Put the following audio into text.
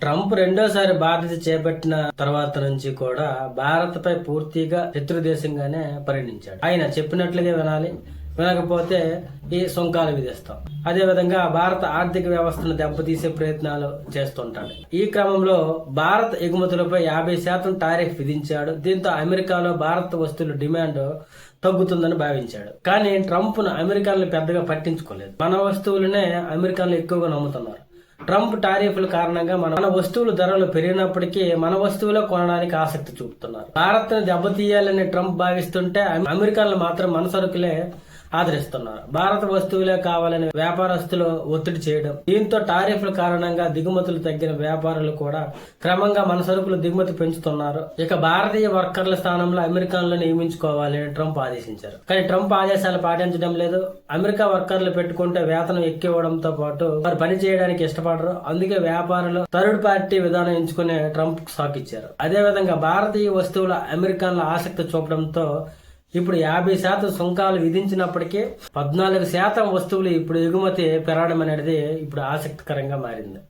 Trump రెండోసారి బాధ్యత చేపట్టిన తర్వాత నుంచి కూడా భారత్ పై పూర్తిగా శత్రుదేశంగానే పరిగణించాడు ఆయన చెప్పినట్లుగా వినాలి. వినకపోతే ఈ సుంకాలు విధిస్తాం. అదే విధంగా భారత ఆర్థిక వ్యవస్థను దెబ్బతీసే ప్రయత్నాలు చేస్తుంటాడు. ఈ క్రమంలో భారత్ ఎగుమతులపై యాభై శాతం టారిఫ్ విధించాడు. దీంతో అమెరికాలో భారత వస్తువుల డిమాండ్ తగ్గుతుందని భావించాడు. కానీ ట్రంప్ను అమెరికాను పెద్దగా పట్టించుకోలేదు. మన వస్తువులనే అమెరికాలో ఎక్కువగా నమ్ముతున్నారు. ట్రంప్ టారిఫ్ల కారణంగా మన మన వస్తువుల ధరలు పెరిగినప్పటికీ మన వస్తువులే కొనడానికి ఆసక్తి చూపుతున్నారు. భారత్ను దెబ్బతీయాలని ట్రంప్ భావిస్తుంటే అమెరికన్లు మాత్రం మన సరుకులే ఆదరిస్తున్నారు. భారత వస్తువులే కావాలని వ్యాపారస్తులు ఒత్తిడి చేయడం దీంతో టారిఫ్ల కారణంగా దిగుమతులు తగ్గిన వ్యాపారులు కూడా క్రమంగా మన సరుకులు దిగుమతి పెంచుతున్నారు. ఇక భారతీయ వర్కర్ల స్థానంలో అమెరికన్లు నియమించుకోవాలని ట్రంప్ ఆదేశించారు. కానీ ట్రంప్ ఆదేశాలు పాటించడం లేదు. అమెరికా వర్కర్లు పెట్టుకుంటే వేతనం ఎక్కివ్వడంతో పాటు వారు పని చేయడానికి ఇష్టపడరు అందుకే వ్యాపారులు థర్డ్ పార్టీ విధానం ఎంచుకునే ట్రంప్ షాక్ ఇచ్చారు. అదే విధంగా భారతీయ వస్తువుల అమెరికన్ల ఆసక్తి చూపడంతో ఇప్పుడు యాభై శాతం సుంకాలు విధించినప్పటికీ పద్నాలుగు శాతం వస్తువులు ఇప్పుడు ఎగుమతి పెరగడం అనేది ఇప్పుడు ఆసక్తికరంగా మారింది.